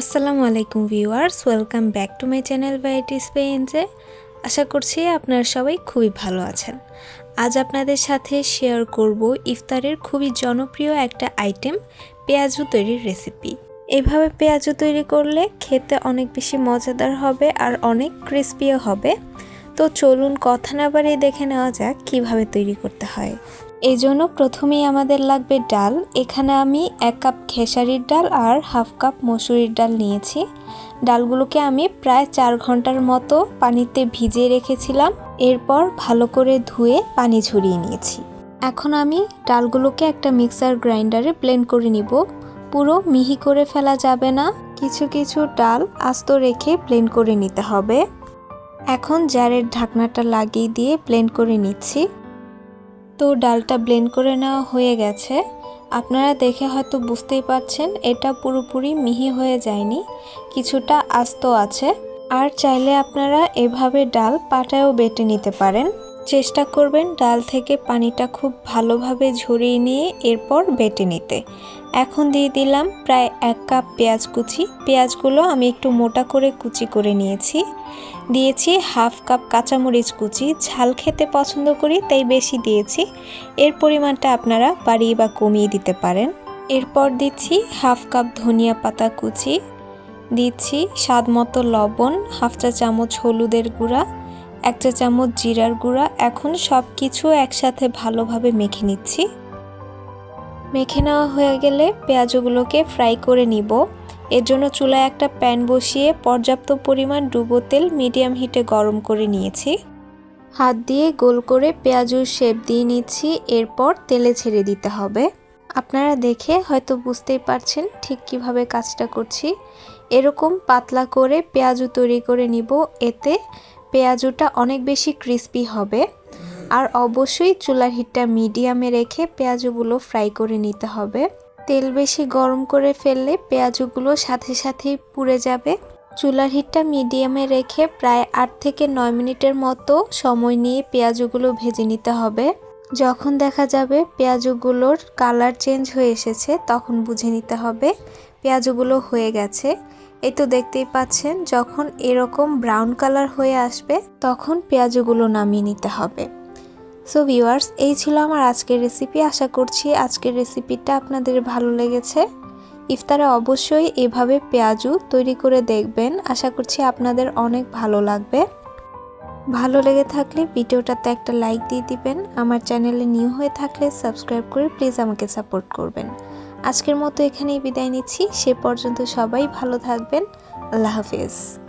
আসসালামু আলাইকুম viewers, welcome back to my channel varieties পেয়েন্সে আশা করছি আপনারা সবাই খুবই ভালো আছেন। আজ আপনাদের সাথে শেয়ার করব ইফতারের খুবই জনপ্রিয় একটা আইটেম, পেঁয়াজু তৈরির রেসিপি। এভাবে পেঁয়াজু তৈরি করলে খেতে অনেক বেশি মজাদার হবে আর অনেক ক্রিস্পিও হবে। তো চলুন কথা না বাড়িয়ে দেখে নেওয়া যাক কীভাবে তৈরি করতে হয়। এই জন্য প্রথমেই আমাদের লাগবে ডাল। এখানে আমি এক কাপ খেসারির ডাল আর হাফ কাপ মসুরির ডাল নিয়েছি। ডালগুলোকে আমি প্রায় চার ঘণ্টার মতো পানিতে ভিজিয়ে রেখেছিলাম। এরপর ভালো করে ধুয়ে পানি ঝরিয়ে নিয়েছি। এখন আমি ডালগুলোকে একটা মিক্সার গ্রাইন্ডারে ব্লেন্ড করে নিব। পুরো মিহি করে ফেলা যাবে না। কিছু কিছু ডাল আস্ত রেখে ব্লেন্ড করে নিতে হবে। এখন জারের ঢাকনাটা লাগিয়ে দিয়ে ব্লেন্ড করে নিচ্ছি। তো ডালটা ব্লেন্ড করে নেওয়া হয়ে গেছে। আপনারা দেখে হয়তো বুঝতেই পারছেন, এটা পুরোপুরি মিহি হয়ে যায়নি, কিছুটা আস্ত আছে। আর চাইলে আপনারা এভাবে ডাল পাটায়ও বেটে নিতে পারেন। চেষ্টা করবেন ডাল থেকে পানিটা খুব ভালোভাবে ঝরিয়ে নিয়ে এরপর বেটে নিতে। এখন দিয়ে দিলাম প্রায় এক কাপ পেঁয়াজ কুচি। পেঁয়াজগুলো আমি একটু মোটা করে কুচি করে নিয়েছি। দিয়েছি হাফ কাপ কাঁচামরিচ কুচি। ঝাল খেতে পছন্দ করি, তাই বেশি দিয়েছি। এর পরিমাণটা আপনারা বাড়িয়ে বা কমিয়ে দিতে পারেন। এরপর দিচ্ছি হাফ কাপ ধনিয়া পাতা কুচি। দিচ্ছি স্বাদ মতো লবণ, হাফ চা চামচ হলুদের গুঁড়া। এক চা চামচ জিরার গুঁড়া, এখন সব কিছু একসাথে ভালোভাবে মেখে নিচ্ছি। মেখে নেওয়া হয়ে গেলে পেঁয়াজগুলোকে ফ্রাই করে নিব। এর জন্য চুলায় একটা প্যান বসিয়ে পর্যাপ্ত পরিমাণ ডুবো তেল মিডিয়াম হিটে গরম করে নিয়েছি। হাত দিয়ে গোল করে পেঁয়াজুর শেপ দিয়ে নিচ্ছি, এরপর তেলে ছেড়ে দিতে হবে। আপনারা দেখে হয়তো বুঝতেই পারছেন ঠিক কীভাবে কাজটা করছি। এরকম পাতলা করে পেঁয়াজু তৈরি করে নিব, এতে পেঁয়াজুটা অনেক বেশি ক্রিস্পি হবে। আর অবশ্যই চুলার হিটটা মিডিয়ামে রেখে পেঁয়াজগুলো ফ্রাই করে নিতে হবে। তেল বেশি গরম করে ফেললে পেঁয়াজগুলো সাথে সাথেই পুড়ে যাবে। চুলার হিটটা মিডিয়ামে রেখে প্রায় আট থেকে নয় মিনিটের মতো সময় নিয়ে পেঁয়াজগুলো ভেজে নিতে হবে। যখন দেখা যাবে পেঁয়াজগুলোর কালার চেঞ্জ হয়ে এসেছে, তখন বুঝে নিতে হবে। পেঁয়াজগুলো হয়ে গেছে। এই তো দেখতেই পাচ্ছেন, যখন এরকম ব্রাউন কালার হয়ে আসবে, তখন পেঁয়াজগুলো নামিয়ে নিতে হবে। সো ভিউয়ার্স এই ছিল আমার আজকের রেসিপি আশা করছি আজকের রেসিপিটা আপনাদের ভালো লেগেছে। ইফতারে অবশ্যই এভাবে পেঁয়াজু তৈরি করে দেখবেন, আশা করছি আপনাদের অনেক ভালো লাগবে। ভালো লেগে থাকলে ভিডিওটাতে একটা লাইক দিয়ে দিবেন, আমার চ্যানেলে নিউ হয়ে থাকলে সাবস্ক্রাইব করে প্লিজ আমাকে সাপোর্ট করবেন। আজকের মতো এখানেই বিদায় নিচ্ছি। সে পর্যন্ত সবাই ভালো থাকবেন। আল্লাহ হাফিজ।